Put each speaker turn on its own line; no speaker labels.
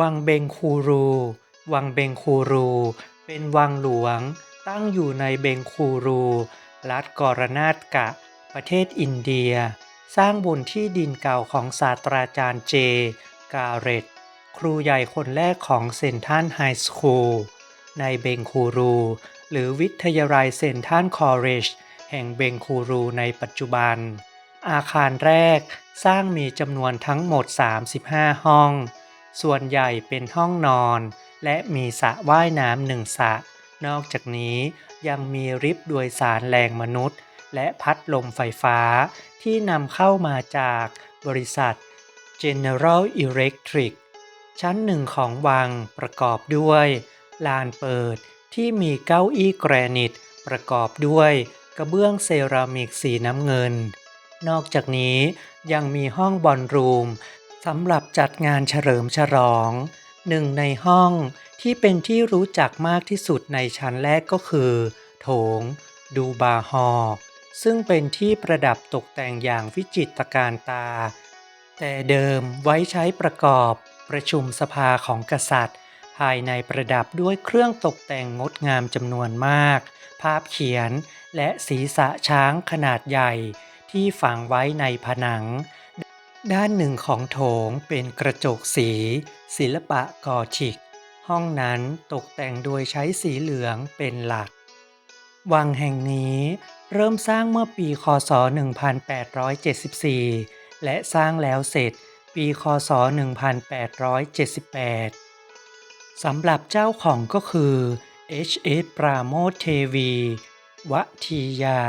วังเบงคูรู วังเบงคูรู เป็นวังหลวง ตั้งอยู่ในเบงคูรู รัฐกอรนาตกะ ประเทศอินเดีย สร้างบนที่ดินเก่าของศาสตราจารย์เจ กาเรต ครูใหญ่คนแรกของเซนทันไฮสคูล ในเบงคูรู หรือวิทยาลัยเซนทันคอร์เรจแห่งเบงคูรูในปัจจุบัน อาคารแรกสร้างมีจำนวนทั้งหมด 35 ห้อง ส่วนใหญ่เป็นห้องนอน และมีสระว่ายน้ำหนึ่งสระนอกจากนี้ยังมีริฟต์โดยสารแรงมนุษย์ และพัดลมไฟฟ้าที่นำเข้ามาจากบริษัท General Electric ชั้นหนึ่งของวังประกอบด้วย ลานเปิดที่มีเก้าอี้แกรนิต ประกอบด้วยกระเบื้องเซรามิกสีน้ำเงิน นอกจากนี้ยังมีห้องบอลรูม สำหรับจัดงานเฉลิมฉลอง หนึ่งในห้องที่เป็นที่รู้จักมากที่สุดในชั้นแรกก็คือ โถง ดูบาฮอร์ซึ่งเป็นที่ประดับตกแต่งอย่างวิจิตรการตา แต่เดิมไว้ใช้ประกอบประชุมสภาของกษัตริย์ ภายในประดับด้วยเครื่องตกแต่งงดงามจำนวนมาก ภาพเขียนและศีรษะช้างขนาดใหญ่ที่ฝังไว้ในผนัง ด้านหนึ่งของโถงเป็นกระจกสี ศิลปะกอธิก ห้องนั้นตกแต่งโดยใช้สีเหลืองเป็นหลัก วังแห่งนี้เริ่มสร้างเมื่อปีค.ศ.1874 และสร้างแล้วเสร็จปีค.ศ.1878 สำหรับเจ้าของก็คือ H.S. ปราโมทเทวี วทียา